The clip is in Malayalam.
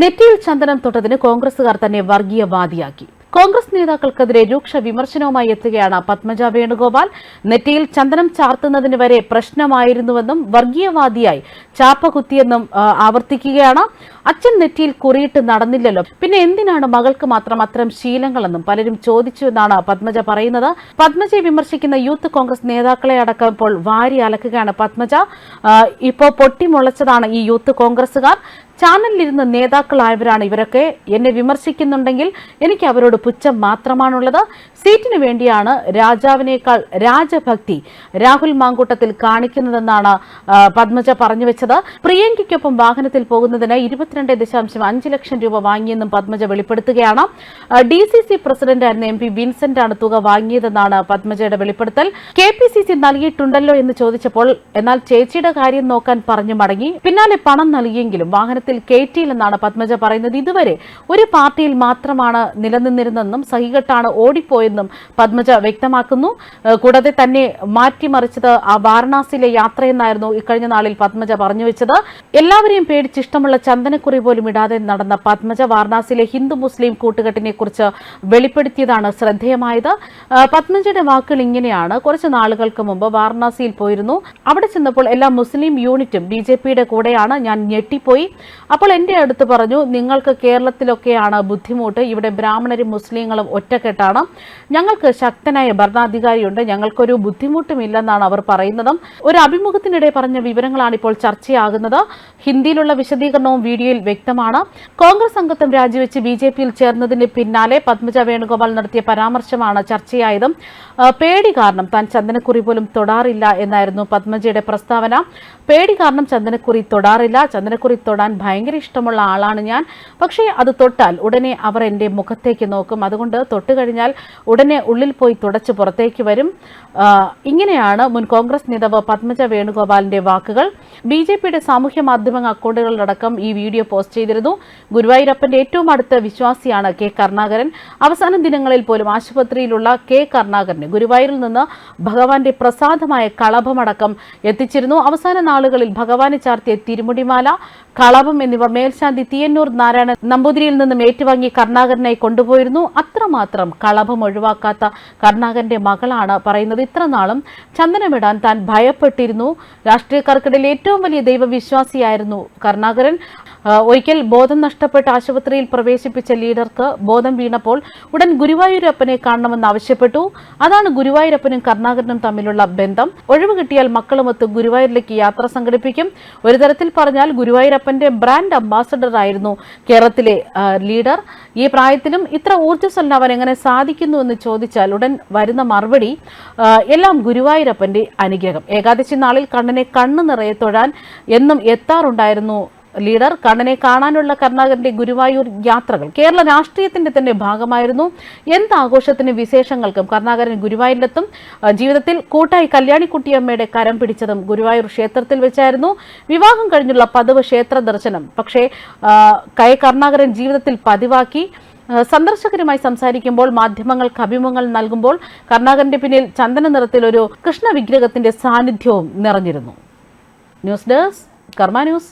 നെറ്റിയിൽ ചന്ദനം തൊട്ടതിന് കോൺഗ്രസുകാർ തന്നെ വർഗീയവാദിയാക്കി. കോൺഗ്രസ് നേതാക്കൾക്കെതിരെ രൂക്ഷ വിമർശനവുമായി എത്തുകയാണ് പത്മജ വേണുഗോപാൽ. നെറ്റിയിൽ ചന്ദനം ചാർത്തുന്നതിന് വരെ പ്രശ്നമായിരുന്നുവെന്നും വർഗീയവാദിയായി ചാപ്പ കുത്തിയെന്നും ആവർത്തിക്കുകയാണ്. അച്ഛൻ നെറ്റിയിൽ കുറിയിട്ട് നടന്നില്ലല്ലോ. പിന്നെ എന്തിനാണ് മകൾക്ക് മാത്രം അത്തരം ശീലങ്ങളെന്നും പലരും ചോദിച്ചു എന്നാണ് പത്മജ പറയുന്നത്. പത്മജയെ വിമർശിക്കുന്ന യൂത്ത് കോൺഗ്രസ് നേതാക്കളെ അടക്കം ഇപ്പോൾ വാരി അലക്കുകയാണ് പത്മജ. ഇപ്പോ ഇപ്പോൾ പൊട്ടിമുളച്ചതാണ് ഈ യൂത്ത് കോൺഗ്രസുകാർ ചാനലിലിരുന്ന് നേതാക്കളായവരാണ് ഇവരൊക്കെ. എന്നെ വിമർശിക്കുന്നുണ്ടെങ്കിൽ എനിക്ക് അവരോട് പുച്ഛം മാത്രമാണുള്ളത്. സീറ്റിനു വേണ്ടിയാണ് രാജാവിനേക്കാൾ രാജഭക്തി രാഹുൽ മാങ്കൂട്ടത്തിൽ കാണിക്കുന്നതെന്നാണ് പത്മജ പറഞ്ഞു വെച്ചത്. പ്രിയങ്കയ്ക്കൊപ്പം വാഹനത്തിൽ പോകുന്നതിന് ഇരുപത്തിരണ്ട് ദശാംശം അഞ്ച് ലക്ഷം രൂപ വാങ്ങിയെന്നും പത്മജ വെളിപ്പെടുത്തുകയാണ്. ഡി സി സി പ്രസിഡന്റായിരുന്ന എം പി വിൻസെന്റ് ആണ് തുക വാങ്ങിയതെന്നാണ് പത്മജയുടെ വെളിപ്പെടുത്തൽ. കെ പി സി സി നൽകിയിട്ടുണ്ടല്ലോ എന്ന് ചോദിച്ചപ്പോൾ എന്നാൽ ചേച്ചിയുടെ കാര്യം നോക്കാൻ പറഞ്ഞു മടങ്ങി. പിന്നാലെ പണം നൽകിയെങ്കിലും വാഹനത്തിൽ കയറ്റിയില്ലെന്നാണ് പത്മജ പറയുന്നത്. ഇതുവരെ ഒരു പാർട്ടിയിൽ മാത്രമാണ് നിലനിന്നിരുന്നെന്നും സഹികെട്ടാണ് ഓടിപ്പോയെന്നും പത്മജ വ്യക്തമാക്കുന്നു. കൂടാതെ തന്നെ മാറ്റിമറിച്ചത് ആ വാരണാസിയിലെ യാത്രയെന്നായിരുന്നു ഇക്കഴിഞ്ഞ നാളിൽ പത്മജ പറഞ്ഞു വെച്ചത്. എല്ലാവരെയും പേടിച്ച് ഇഷ്ടമുള്ള ചന്ദനക്കുറി പോലും ഇടാതെ നടന്ന പത്മജ വാരണാസിയിലെ ഹിന്ദു മുസ്ലിം കൂട്ടുകെട്ടിനെ കുറിച്ച് വെളിപ്പെടുത്തിയതാണ് ശ്രദ്ധേയമായത്. പത്മജയുടെ വാക്കുകൾ ഇങ്ങനെയാണ്. കുറച്ച് നാളുകൾക്ക് മുമ്പ് വാരണാസിയിൽ പോയിരുന്നു. അവിടെ ചെന്നപ്പോൾ എല്ലാ മുസ്ലിം യൂണിറ്റും ബി ജെ പിയുടെ കൂടെയാണ്. ഞാൻ ഞെട്ടിപ്പോയി. അപ്പോൾ എന്റെ അടുത്ത് പറഞ്ഞു നിങ്ങൾക്ക് കേരളത്തിലൊക്കെയാണ് ബുദ്ധിമുട്ട്. ഇവിടെ ബ്രാഹ്മണരും മുസ്ലിങ്ങളും ഒറ്റക്കെട്ടാണ്. ഞങ്ങൾക്ക് ശക്തനായ ഭരണാധികാരിയുണ്ട്. ഞങ്ങൾക്കൊരു ബുദ്ധിമുട്ടുമില്ലെന്നാണ് അവർ പറയുന്നത്. ഒരു അഭിമുഖത്തിനിടെ പറഞ്ഞ വിവരങ്ങളാണ് ഇപ്പോൾ ചർച്ചയാകുന്നത്. ഹിന്ദിയിലുള്ള വിശദീകരണവും വീഡിയോയിൽ വ്യക്തമാണ്. കോൺഗ്രസ് അംഗത്വം രാജിവെച്ച് ബി ജെ പിയിൽ ചേർന്നതിന് പിന്നാലെ പത്മജ വേണുഗോപാൽ നടത്തിയ പരാമർശമാണ് ചർച്ചയായതും പേടി കാരണം താൻ ചന്ദനക്കുറി പോലും തൊടാറില്ല എന്നായിരുന്നു പത്മജയുടെ പ്രസ്താവന. പേടി കാരണം ചന്ദനക്കുറി തൊടാറില്ല. ചന്ദനക്കുറി തൊടാൻ ഭയങ്കര ഇഷ്ടമുള്ള ആളാണ് ഞാൻ. പക്ഷേ അത് തൊട്ടാൽ ഉടനെ അവർ എന്റെ മുഖത്തേക്ക് നോക്കും. അതുകൊണ്ട് തൊട്ട് കഴിഞ്ഞാൽ ഉടനെ ഉള്ളിൽ പോയി തുടച്ച് പുറത്തേക്ക് വരും. ഇങ്ങനെയാണ് മുൻ കോൺഗ്രസ് നേതാവ് പത്മജ വേണുഗോപാലിന്റെ വാക്കുകൾ. ബി ജെ പിയുടെ സാമൂഹ്യ മാധ്യമ അക്കൗണ്ടുകളിലടക്കം ഈ വീഡിയോ പോസ്റ്റ് ചെയ്തിരുന്നു. ഗുരുവായൂരപ്പന്റെ ഏറ്റവും അടുത്ത വിശ്വാസിയാണ് കെ കരുണാകരൻ. അവസാന ദിനങ്ങളിൽ പോലും ആശുപത്രിയിലുള്ള കെ കരുണാകരന് ഗുരുവായൂരിൽ നിന്ന് ഭഗവാന്റെ പ്രസാദമായ കളഭമടക്കം എത്തിച്ചിരുന്നു. അവസാന നാളുകളിൽ ഭഗവാനെ ചാർത്തിയ തിരുമുടിമാല കളഭം എന്നിവ മേൽശാന്തി തിയന്നൂർ നാരായണൻ നമ്പൂതിരിയിൽ നിന്നും ഏറ്റുവാങ്ങി കരുണാകരനായി കൊണ്ടുപോയിരുന്നു. അത്രമാത്രം കളഭം ഒഴിവാക്കാത്ത കരുണാകരന്റെ മകളാണ് പറയുന്നത്. ഇത്ര നാളും ചന്ദനമിടാൻ താൻ ഭയപ്പെട്ടിരുന്നു. രാഷ്ട്രീയക്കാർക്കിടയിൽ ഏറ്റവും വലിയ ദൈവവിശ്വാസിയായിരുന്നു കരുണാകരൻ. ഒരിക്കൽ ബോധം നഷ്ടപ്പെട്ട് ആശുപത്രിയിൽ പ്രവേശിപ്പിച്ച ലീഡർക്ക് ബോധം വീണപ്പോൾ ഉടൻ ഗുരുവായൂരപ്പനെ കാണണമെന്ന് ആവശ്യപ്പെട്ടു. അതാണ് ഗുരുവായൂരപ്പനും കർണാകരനും തമ്മിലുള്ള ബന്ധം. ഒഴിവ് കിട്ടിയാൽ മക്കളുമൊത്ത് ഗുരുവായൂരിലേക്ക് യാത്ര സംഘടിപ്പിക്കും. ഒരു തരത്തിൽ പറഞ്ഞാൽ ഗുരുവായൂരപ്പന്റെ ബ്രാൻഡ് അംബാസഡർ ആയിരുന്നു കേരളത്തിലെ ലീഡർ. ഈ പ്രായത്തിലും ഇത്ര ഊർജസ്വലനാവാൻ എങ്ങനെ സാധിക്കുന്നു എന്ന് ചോദിച്ചാൽ ഉടൻ വരുന്ന മറുപടി എല്ലാം ഗുരുവായൂരപ്പന്റെ അനുഗ്രഹം. ഏകാദശി നാളിൽ കണ്ണനെ കണ്ണു നിറയെ തൊഴാൻ എന്നും എത്താറുണ്ടായിരുന്നു ലീഡർ കണ്ണനെ കാണാനുള്ള കരുണാകരന്റെ ഗുരുവായൂർ യാത്രകൾ കേരള രാഷ്ട്രീയത്തിന്റെ തന്നെ ഭാഗമായിരുന്നു. എന്ത് ആഘോഷത്തിനും വിശേഷങ്ങൾക്കും കരുണാകരൻ ഗുരുവായൂരിലെത്തും. ജീവിതത്തിൽ കൂട്ടായി കല്യാണിക്കുട്ടിയമ്മയുടെ കരം പിടിച്ചതും ഗുരുവായൂർ ക്ഷേത്രത്തിൽ വെച്ചായിരുന്നു. വിവാഹം കഴിഞ്ഞുള്ള പതിവ് ക്ഷേത്ര ദർശനം. പക്ഷേ കൈ കരുണാകരൻ ജീവിതത്തിൽ പതിവാക്കി. സന്ദർശകരുമായി സംസാരിക്കുമ്പോൾ മാധ്യമങ്ങൾക്ക് അഭിമുഖങ്ങൾ നൽകുമ്പോൾ കർണാകരന്റെ പിന്നിൽ ചന്ദന നിറത്തിൽ ഒരു കൃഷ്ണ വിഗ്രഹത്തിന്റെ സാന്നിധ്യവും നിറഞ്ഞിരുന്നു. News desk Karma news.